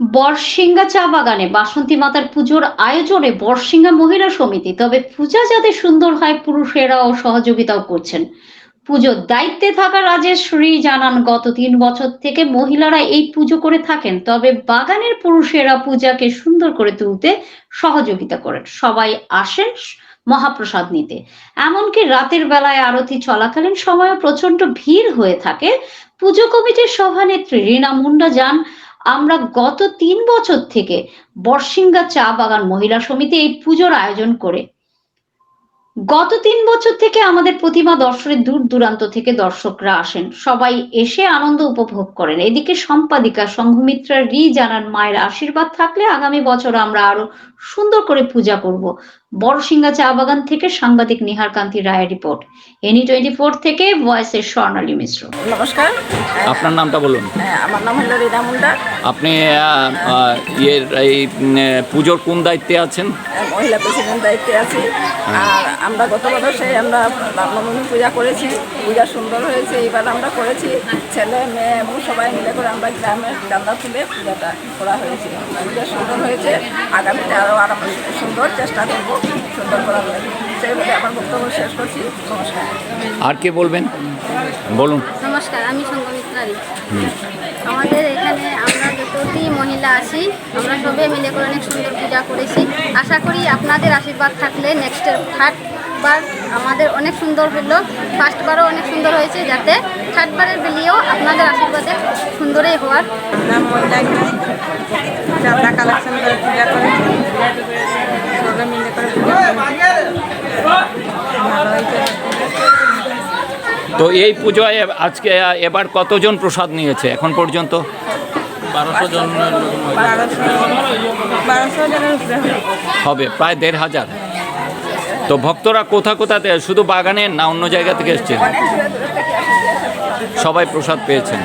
বরসিংহা চা বাগানে বাসন্তী মাতার পুজোর আয়োজনে বরসিংহা মহিলা সমিতি, তবে পূজা যাতে সুন্দর হয়, পুরুষেরাও সহযোগিতাও করছেন। পুজোর দায়িত্বে থাকা রাজেশ শ্রী জানান, গত তিন বছর থেকে মহিলারা এই পুজো করে থাকেন, তবে বাগানের পুরুষেরা পূজাকে সুন্দর করে তুলতে সহযোগিতা করেন। সবাই আসেন মহাপ্রসাদ নিতে। এমনকি রাতের বেলায় আরতি চলাকালীন সময়ও প্রচণ্ড ভিড় হয়ে থাকে। পুজো কমিটির সভানেত্রী রীনা মুন্ডা যান আমরা গত তিন বছর থেকে বর্ষিঙ্গা চা বাগান মহিলা সমিতি এই পুজোর আয়োজন করে। গত তিন বছর থেকে আমাদের প্রতিমা দর্শনের দূর দূরান্ত থেকে দর্শকরা আসেন। সবাই এসে আনন্দ উপভোগ করেন। এদিকে সম্পাদিকা সংঘমিত্রা রি জানান মায়ের আশীর্বাদ থাকলে আগামী বছর আমরা আরও সুন্দর করে পূজা করব। বড়সিংহা চা বাগান থেকে সাংবাদিক নিহার কান্তি রায়ের রিপোর্ট। এনি টোয়েন্টি ফোর থেকে ভয়েসের স্বর্ণালী মিশ্র। নমস্কার। আপনার নামটা বলুন। হ্যাঁ, আমার নাম হলো রীনা মুন্ডা আপনি ইয়ের এই পুজোর কোন দায়িত্বে আছেন? মহিলা প্রেসিডেন্ট দায়িত্বে আছি। আর আমরা গত বছর আমরা রামনবমী পূজা করেছি। পূজা সুন্দর হয়েছে এবার আমরা করেছি। ছেলে মেয়ে এবং সবাই মিলে করে আমরা গ্রামের চান্দা তুলে পূজাটা করা হয়েছে। পূজা সুন্দর হয়েছে। আগামীতে আরও আরও সুন্দর চেষ্টা করব। সুন্দর করার লাগে সেই আমার বক্তব্য শেষ করছি। নমস্কার। আর কে বলবেন? বলুন। নমস্কার আমি সঙ্গমিত্রারি আমাদের এখানে আমরা যতটি মহিলা আছি আমরা সবাই মিলে করে অনেক সুন্দর পূজা করেছি। আশা করি আপনাদের আশীর্বাদ থাকলে নেক্সটের থার্ড বার আমাদের অনেক সুন্দর হলো। ফার্স্ট বারও অনেক সুন্দর হয়েছে যাতে থার্ড বারের বেলিয়েও আপনাদের আশীর্বাদে সুন্দরই হওয়ার। মহিলা কালেকশন করে পূজা করে সবাই মিলে করে পূজা করে ভালো হয়েছে তো এই পুজোয় আজকে এবার কতজন প্রসাদ নিয়েছে এখন পর্যন্ত? বারোশো হবে। হবে প্রায় দেড় হাজার। তো ভক্তরা কোথা কোথাতে শুধু বাগানে না অন্য জায়গা থেকে আসে সবাই প্রসাদ পেয়েছেন।